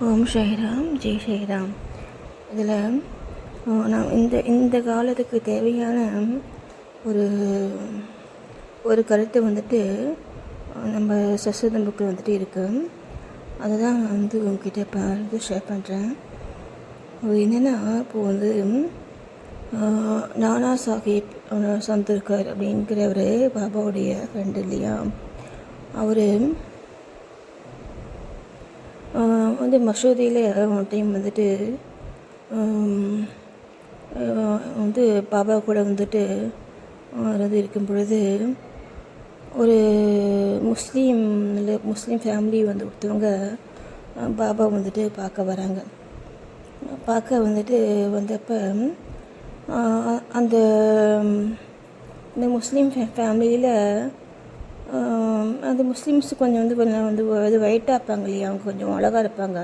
ஓம் ஸ்ரீராம் ஜெய் ஸ்ரீராம். இதில் நான் இந்த இந்த காலத்துக்கு தேவையான ஒரு ஒரு கருத்து வந்துட்டு நம்ம சஸ்வதம் புக்கில் வந்துட்டு இருக்கு. அதுதான் நான் வந்து உங்ககிட்ட இப்போ வந்து ஷேர் பண்ணுறேன் என்னென்னா இப்போது வந்து நானா சாஹிப் சந்தர்கர் அப்படிங்கிறவர் பாபாவுடைய ஃப்ரெண்டு இல்லையா? அவர் வந்து மசூதியில் ஒரு டைம் வந்துட்டு வந்து பாபா கூட வந்துட்டு ஆஹ் இருக்கும் பொழுது ஒரு முஸ்லீம் இல்லை முஸ்லீம் ஃபேமிலி வந்து ஒருத்தவங்க பாபா வந்துட்டு பார்க்க வராங்க. பார்க்க வந்துட்டு வந்தப்போ அந்த இந்த முஸ்லீம் ஃபே ஃபேமிலியில் அந்த முஸ்லீம்ஸ் கொஞ்சம் வந்து கொஞ்சம் வந்து இது ஒயிட்டாக இருப்பாங்க இல்லையா? அவங்க கொஞ்சம் அழகாக இருப்பாங்க.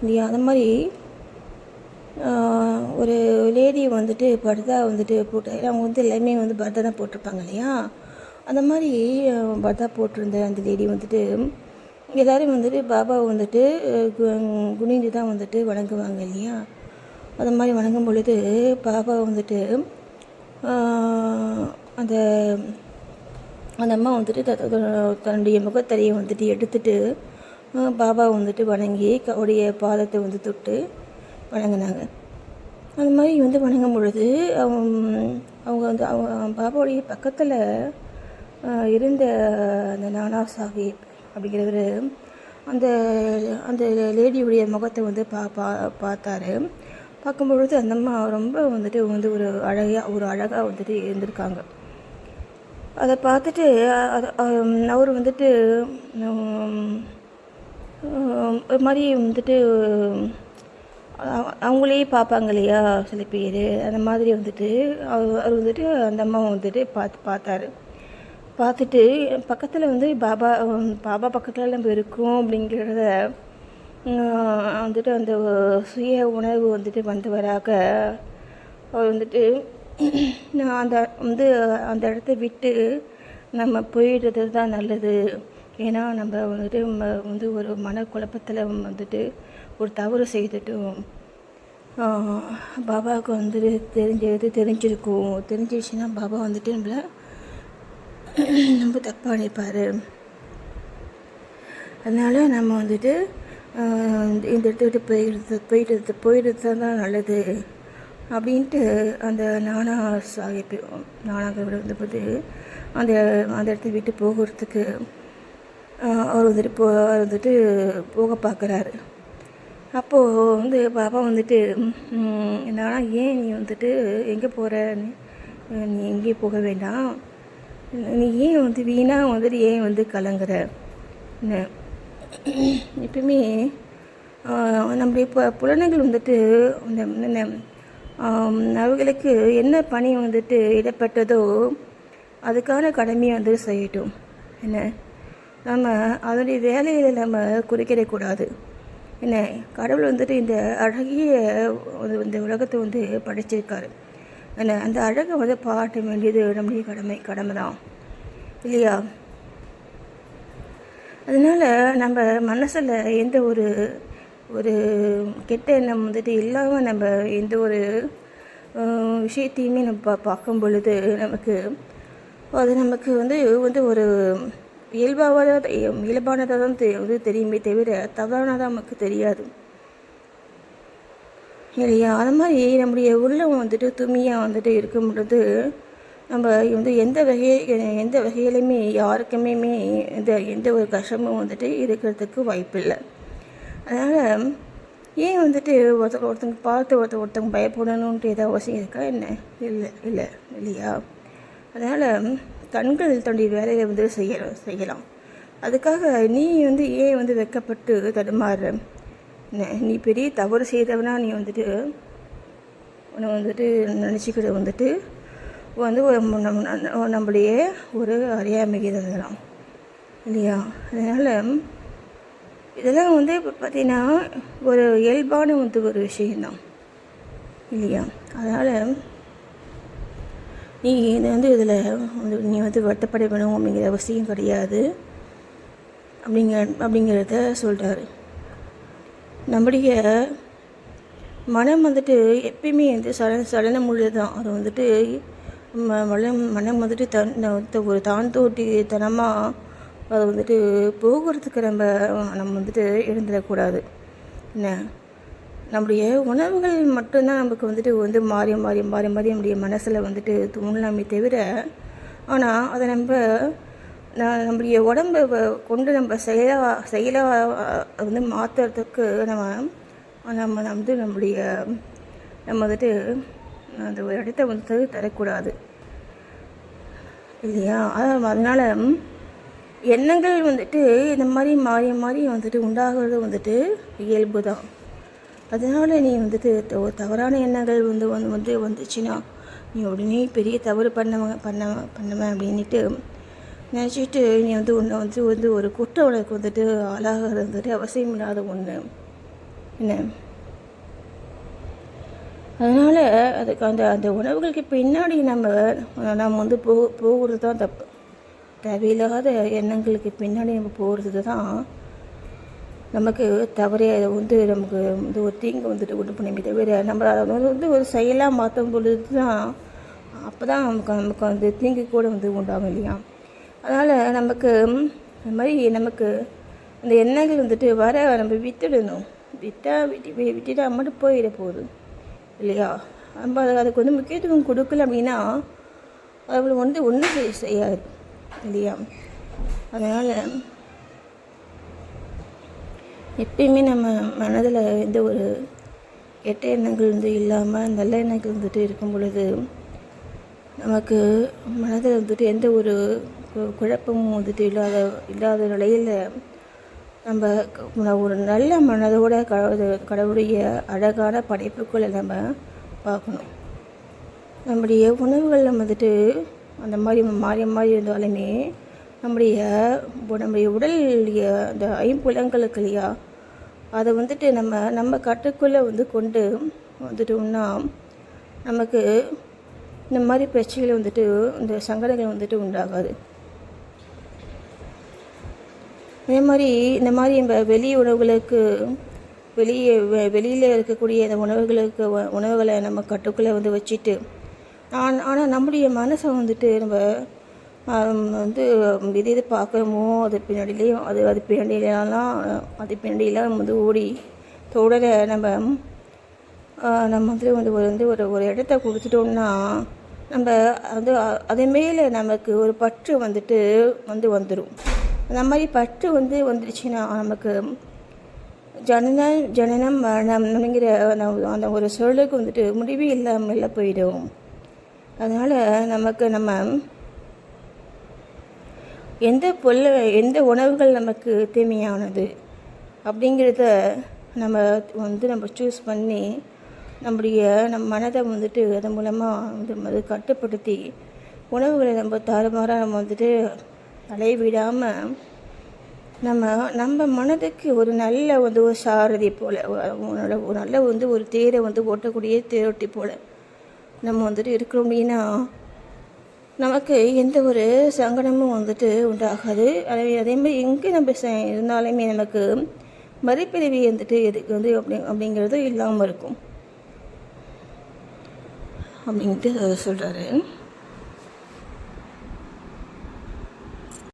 இல்லையா? அது மாதிரி ஒரு லேடி வந்துட்டு பர்தா வந்துட்டு போட்டு அவங்க வந்து எல்லாமே வந்து பர்தா தான் போட்டிருப்பாங்க இல்லையா? அந்த மாதிரி பர்தா போட்டிருந்த அந்த லேடி வந்துட்டு எல்லோரும் வந்துட்டு பாபாவை வந்துட்டு கு- குனிந்து தான் வந்துட்டு வணங்குவாங்க இல்லையா? அது மாதிரி வணங்கும் பொழுது பாபா வந்துட்டு அந்த அந்த அம்மா வந்துட்டு த- தன்னுடைய முகத்தறியை வந்துட்டு எடுத்துட்டு பாபா வந்துட்டு வணங்கி க- அவருடைய பாதத்தை வந்து தொட்டு வணங்கினாங்க. அந்த மாதிரி வந்து வணங்கும் பொழுது அவங்க அவங்க வந்து அவங்க பாபாவுடைய பக்கத்தில் இருந்த அந்த நானா சாஹிப் அப்படிங்கிறவர் அந்த அந்த லேடியுடைய முகத்தை வந்து பா பா பார்த்தாரு. பார்க்கும்பொழுது அந்த அம்மா ரொம்ப வந்துட்டு வந்து ஒரு அழகாக ஒரு அழகாக வந்துட்டு இருந்திருக்காங்க. அதை பார்த்துட்டு அவர் வந்துட்டு ஒரு மாதிரி வந்துட்டு அ- அவங்களே பார்ப்பாங்க இல்லையா சில பேர்? அந்த மாதிரி வந்துட்டு அவர் அவர் வந்துட்டு அந்த அம்மாவை வந்துட்டு பார்த்து பார்த்தாரு. பார்த்துட்டு பக்கத்தில் வந்து பாபா பாபா பக்கத்தில் நம்ம இருக்கோம் அப்படிங்கிறத வந்துட்டு அந்த சுய உணர்வு வந்துட்டு வந்தவராக அவர் வந்துட்டு நான் அந்த வந்து அந்த இடத்த விட்டு நம்ம போயிடுறது தான் நல்லது. ஏன்னா நம்ம வந்துட்டு வந்து ஒரு மனக்குழப்பத்தில் வந்துட்டு ஒரு தவறு செய்துட்டோம். பாபாவுக்கு வந்துட்டு தெரிஞ்சது தெரிஞ்சிருக்கும். தெரிஞ்சிருச்சுன்னா பாபா வந்துட்டு நம்மளை ரொம்ப தப்பாக நினைப்பார். அதனால் நம்ம வந்துட்டு இந்த இடத்த விட்டு போயிடுறது போயிடுறது போயிடுறது தான் நல்லது. அப்படின்ட்டு அந்த நானா சாஹிப் வந்த போது அந்த அந்த இடத்த விட்டு போகிறதுக்கு அவர் வந்துட்டு போ அவர் வந்துட்டு போக பார்க்குறாரு. அப்போது வந்து பாப்பா வந்துட்டு நானா ஏன் நீ வந்துட்டு எங்கே போகிற நீ எங்கேயும் போக வேண்டாம். நீ ஏன் வந்து வீணாக வந்துட்டு ஏன் வந்து கலங்குற? என்ன எப்பயுமே நம்முடைய இப்போ புலனைகள் வந்துட்டு இந்த என்ன அவர்களுக்கு என்ன பணி வந்துட்டு இடப்பட்டதோ அதுக்கான கடமையை வந்து செய்யட்டும். என்ன? நம்ம அதனுடைய வேலைகளை நம்ம குறிக்கிடக்கூடாது என்ன? கடவுள் வந்துட்டு இந்த அழகிய ஒரு- இந்த உலகத்தை வந்து படைச்சிருக்காரு. என்ன? அந்த அழகை வந்து பாராட்ட வேண்டியது நம்முடைய கடமை கடமை தான் இல்லையா? அதனால் நம்ம மனசில் எந்த ஒரு ஒரு கெட்ட எண்ணம் வந்துட்டு இல்லாமல் நம்ம எந்த ஒரு விஷயத்தையுமே நம்ம பா பார்க்கும் பொழுது நமக்கு அது நமக்கு வந்து வந்து ஒரு இயல்பாக இயல்பானதாக தான் தெ- வந்து தெரியுமே தவிர தவறானதாக நமக்கு தெரியாது. இல்லையா? அது மாதிரி நம்முடைய உள்ளம் வந்துட்டு தூய்மையாக வந்துட்டு இருக்கும் பொழுது நம்ம வந்து எந்த வகை எந்த வகையிலுமே யாருக்குமே இந்த எந்த ஒரு கஷ்டமும் வந்துட்டு இருக்கிறதுக்கு வாய்ப்பில்லை. அதனால் ஏன் வந்துட்டு ஒருத்தர் ஒருத்தங்க பார்த்து ஒருத்தர் ஒருத்தங்க பயப்படணுன்ட்டு ஏதாவது அவசியம் இருக்கா? என்ன? இல்லை இல்லை இல்லையா? அதனால் கண்கள் தன்னுடைய வேலையை வந்து செய்யலாம் செய்யலாம். அதுக்காக நீ வந்து ஏன் வந்து வெட்கப்பட்டு தடுமாறுற என்ன, நீ பெரிய தவறு செய்தவனா நீ வந்துட்டு உன்னை வந்துட்டு நினச்சிக்கிட்டு வந்துட்டு வந்து நம்ம- நம்மளுடைய ஒரு அறியாமைக்கு தந்துடலாம் இல்லையா? அதனால் இதெல்லாம் வந்து இப்போ பார்த்தீங்கன்னா ஒரு இயல்பான வந்து ஒரு விஷயந்தான் இல்லையா? அதனால் நீங்கள் இது வந்து இதில் வந்து நீ வந்து வருத்தப்பட வேணும் அப்படிங்கிற அவசியம் கிடையாது. அப்படிங்கிற அப்படிங்கிறத சொல்கிறாரு நம்முடைய மனம் வந்துட்டு எப்பயுமே வந்து சட சடனம் உள்ளது அது வந்துட்டு மனம் மனம் வந்துட்டு தன் த- ஒரு தான் தோட்டித்தனமாக அது வந்துட்டு போகிறதுக்கு நம்ம நம்ம வந்துட்டு எழுந்துடக்கூடாது. என்ன? நம்முடைய உணவுகள் மட்டும்தான் நமக்கு வந்துட்டு வந்து மாறி மாறி மாறி மாறி நம்முடைய மனசில் வந்துட்டு தோணலாமே தவிர ஆனால் அதை நம்ம நம்முடைய உடம்பை கொண்டு நம்ம செயலாக செயலாக வந்து மாற்றுறதுக்கு நம்ம நம்ம வந்து நம்முடைய நம்ம வந்துட்டு அந்த ஒரு இடத்த வந்து தரக்கூடாது. இல்லையா? அதான் அதனால் எண்ணங்கள் வந்துட்டு இந்த மாதிரி மாறி மாறி வந்துட்டு உண்டாகிறது வந்துட்டு இயல்பு தான். அதனால் நீ வந்துட்டு த- தவறான எண்ணங்கள் வந்து வந்து வந்து வந்துச்சுன்னா நீ உடனே பெரிய தவறு பண்ண பண்ண பண்ணுவேன் அப்படின்ட்டு நினச்சிட்டு நீ வந்து உன்னை வந்து வந்து ஒரு குற்ற உனக்கு வந்துட்டு ஆளாகிறது வந்துட்டு அவசியம் இல்லாத ஒன்று என்ன? அதனால் அதுக்கு அந்த அந்த உணவுகளுக்கு பின்னாடி நம்ம நம்ம வந்து போ போகிறது தான் தப்பு. தேவையில்லாத எண்ணங்களுக்கு பின்னாடி நம்ம போகிறது தான் நமக்கு தவறே வந்து நமக்கு வந்து ஒரு தீங்கு வந்துட்டு உண்டு பண்ணி தவிர நம்ம அதை வந்து ஒரு செயலாக மாற்றும் பொழுது தான் அப்போ தான் நமக்கு நமக்கு வந்து தீங்கு கூட வந்து உண்டாகும் இல்லையா? அதனால் நமக்கு இந்த மாதிரி நமக்கு அந்த எண்ணங்கள் வந்துட்டு வர நம்ம விட்டுடணும். விட்டால் விட்டு விட்டுட்டால் மட்டும் போயிட போகுது இல்லையா? நம்ம அது- அதுக்கு வந்து முக்கியத்துவம் கொடுக்கல அப்படின்னா அவளை வந்து ஒன்றும் செய்யாது. இல்லையா? அதனால் எப்பயுமே நம்ம மனதில் எந்த ஒரு கெட்ட எண்ணங்கள் வந்து இல்லாமல் நல்ல எண்ணங்கள் வந்துட்டு இருக்கும் பொழுது நமக்கு மனதில் வந்துட்டு எந்த ஒரு கு- குழப்பமும் வந்துட்டு இல்லாத இல்லாத நிலையில் நம்ம ஒரு நல்ல மனதோட கடவுள் கடவுளுடைய அழகான படைப்புகளை நம்ம பார்க்கணும். நம்முடைய உணவுகளில் வந்துட்டு அந்த மாதிரி மாறி மாறி இருந்தாலுமே நம்முடைய நம்முடைய உடல் அந்த ஐம்புலங்களுக்கு இல்லையா? அதை வந்துட்டு நம்ம நம்ம கட்டுக்குள்ளே வந்து கொண்டு வந்துட்டோம்னா நமக்கு இந்த மாதிரி பிரச்சனைகள் வந்துட்டு இந்த சங்கடங்கள் வந்துட்டு உண்டாகாது. அதே மாதிரி இந்த மாதிரி நம்ம வெளி உணவுகளுக்கு வெளியே வெ- வெளியில் இருக்கக்கூடிய இந்த உணவுகளுக்கு வ- உணவுகளை நம்ம கட்டுக்குள்ளே வந்து வச்சுட்டு ஆனால் நம்முடைய மனசை வந்துட்டு நம்ம வந்து எது எது பார்க்குறோமோ அது பின்னாடியிலையும் அது அது பின்னாடியிலலாம் அது பின்னாடியெல்லாம் வந்து ஓடி தொடர நம்ம நம்ம வந்து வந்து ஒரு வந்து ஒரு ஒரு இடத்த கொடுத்துட்டோம்னா நம்ம வந்து அது மேலே நமக்கு ஒரு பற்று வந்துட்டு வந்து வந்துடும் அந்த மாதிரி பற்று வந்து வந்துடுச்சுன்னா நமக்கு ஜனன ஜனனம் மரணம் அந்த அந்த ஒரு சொல்லுக்கு வந்துட்டு முடிவே இல்லாமல் போயிடும். அதனால் நமக்கு நம்ம எந்த பொருள் எந்த உணவுகள் நமக்கு தீமையானது அப்படிங்கிறத நம்ம வந்து நம்ம சூஸ் பண்ணி நம்முடைய நம் மனதை வந்துட்டு அதன் மூலமாக வந்து அது கட்டுப்படுத்தி உணவுகளை நம்ம தாறுமாறாக நம்ம வந்துட்டு அலைய விடாமல் நம்ம நம்ம மனதுக்கு ஒரு நல்ல வந்து ஒரு சாரதி போல் ஒரு ஒரு நல்ல வந்து ஒரு தேரை வந்து ஓட்டக்கூடிய தேரோட்டி போல் நம்ம வந்துட்டு இருக்கிறோம் அப்படின்னா நமக்கு எந்த ஒரு சங்கடமும் வந்துட்டு உண்டாகாது. அதே அதே மாதிரி எங்கே நம்ம ச இருந்தாலுமே நமக்கு மறுபிறவி வந்துட்டு எதுக்கு வந்து அப்படி அப்படிங்கிறது இல்லாமல் இருக்கும். அப்படின்ட்டு சொல்கிறாரு